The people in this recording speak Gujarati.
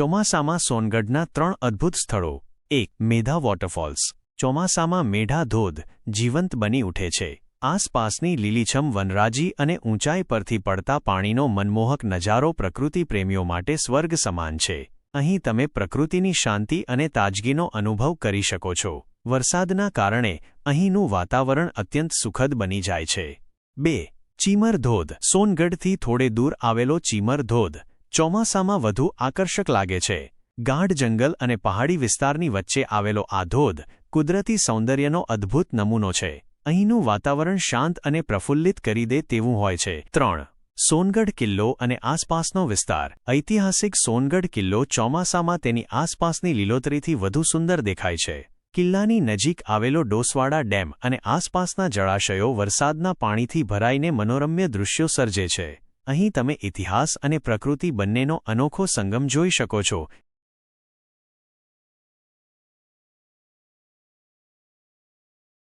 ચોમાસામાં સોનગઢના ત્રણ અદ્ભુત સ્થળો. એક, મેધા વોટરફોલ્સ. ચોમાસામાં મેઢા ધોધ, જીવંત બની ઉઠે છે. આસપાસની લીલીછમ વનરાજી અને ઊંચાઈ પરથી પડતા પાણીનો મનમોહક નજારો પ્રકૃતિ પ્રેમીઓ માટે સ્વર્ગ સમાન છે. અહીં તમે પ્રકૃતિની શાંતિ અને તાજગીનો અનુભવ કરી શકો છો. વરસાદના કારણે અહીંનું વાતાવરણ અત્યંત સુખદ બની જાય છે. બે, ચીમર ધોધ. સોનગઢથી થોડે દૂર આવેલો ચીમર ધોધ. ચોમાસામાં વધુ આકર્ષક લાગે છે. ગાઢ જંગલ અને પહાડી વિસ્તારની વચ્ચે આવેલો આ ધોધ કુદરતી સૌંદર્યનો અદ્ભુત નમૂનો છે. અહીંનું વાતાવરણ શાંત અને પ્રફુલ્લિત કરી દે તેવું હોય છે. ત્રણ. સોનગઢ કિલ્લો અને આસપાસનો વિસ્તાર. ઐતિહાસિક સોનગઢ કિલ્લો ચોમાસામાં તેની આસપાસની લીલોતરીથી વધુ સુંદર દેખાય છે. કિલ્લાની નજીક આવેલો ડોસવાડા ડેમ અને આસપાસના જળાશયો વરસાદના પાણીથી ભરાઈને મનોરમ્ય દૃશ્યો સર્જે છે. અહીં તમે ઇતિહાસ અને પ્રકૃતિ બંનેનો અનોખો સંગમ જોઈ શકો છો.